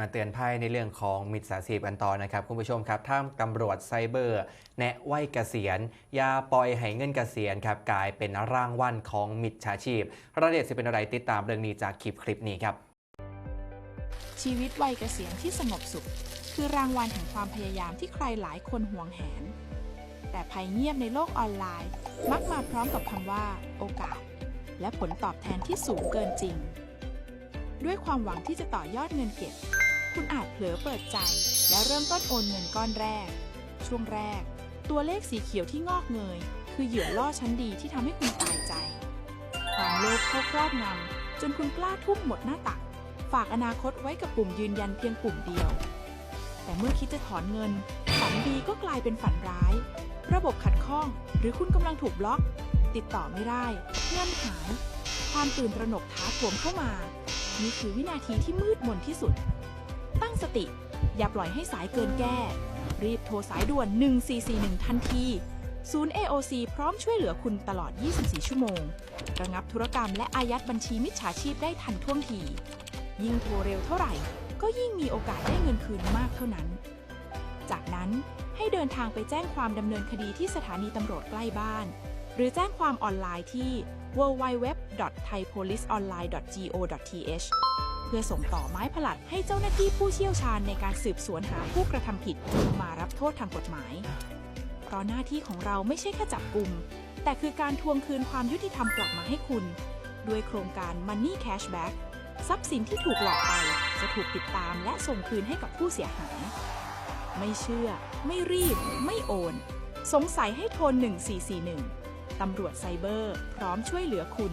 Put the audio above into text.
มาเตือนภัยในเรื่องของมิจฉาชีพกันต่อนะครับคุณผู้ชมครับถ้าตำรวจไซเบอร์ แนะไว้เกษียณอย่าปล่อยให้เงินเกษียณครับกลายเป็นร่างวันของมิจฉาชีพรายละเอียดจะเป็นอะไรติดตามเรื่องนี้จากคลิปคลิปนี้ครับ ชีวิตวัยเกษียณที่สงบสุข คือรางวัลแห่งความพยายามที่ใครหลายคนหวงแหน แต่ภัยเงียบในโลกออนไลน์ มักมาพร้อมกับคำว่า โอกาส และผลตอบแทนที่สูงเกินจริง ด้วยความหวังที่จะต่อยอดเงินเก็บ ผลอเปิดใจ และเริ่มต้นโอนเงินก้อนแรก ช่วงแรก ตัวเลขสีเขียวที่งอกเงย คือเหยื่อล่อชั้นดีที่ทำให้คุณตายใจ ความโลภเข้าครอบงำจนคุณกล้าทุ่มหมดหน้าตัก ฝากอนาคตไว้กับปุ่มยืนยันเพียงปุ่มเดียว แต่เมื่อคิดจะถอนเงิน ฝันดีก็กลายเป็นฝันร้าย ระบบขัดข้อง หรือคุณกำลังถูกบล็อก ติดต่อไม่ได้เงื่อนหาย ความตื่นตระหนกท้าโถมเข้ามา นี่คือวินาทีที่มืดมนที่สุด สติ อย่าปล่อยให้สายเกินแก้ รีบโทรสายด่วน 1441 ทันที ศูนย์ AOC พร้อมช่วยเหลือคุณตลอด 24 ชั่วโมง ระงับธุรกรรมและอายัดบัญชีมิจฉาชีพได้ทันท่วงที ยิ่งโทรเร็วเท่าไหร่ ก็ยิ่งมีโอกาสได้เงินคืนมากเท่านั้น จากนั้นให้เดินทางไปแจ้งความดำเนินคดีที่สถานีตำรวจใกล้บ้าน หรือแจ้งความออนไลน์ที่ www.thaipoliceonline.go.th เพื่อส่งต่อไม้ผลัดให้เจ้าหน้าที่ผู้เชี่ยวชาญในการสืบสวนหาผู้กระทำผิดมารับโทษทางกฎหมาย เพราะหน้าที่ของเราไม่ใช่แค่จับกลุ่ม แต่คือการทวงคืนความยุติธรรมกลับมาให้คุณ ด้วยโครงการ Money Cashback ทรัพย์สินที่ถูกหลอกไป จะถูกติดตามและส่งคืนให้กับผู้เสียหาย ไม่เชื่อ ไม่รีบ ไม่โอน สงสัยให้โทร 1441 ตำรวจไซเบอร์ พร้อมช่วยเหลือคุณ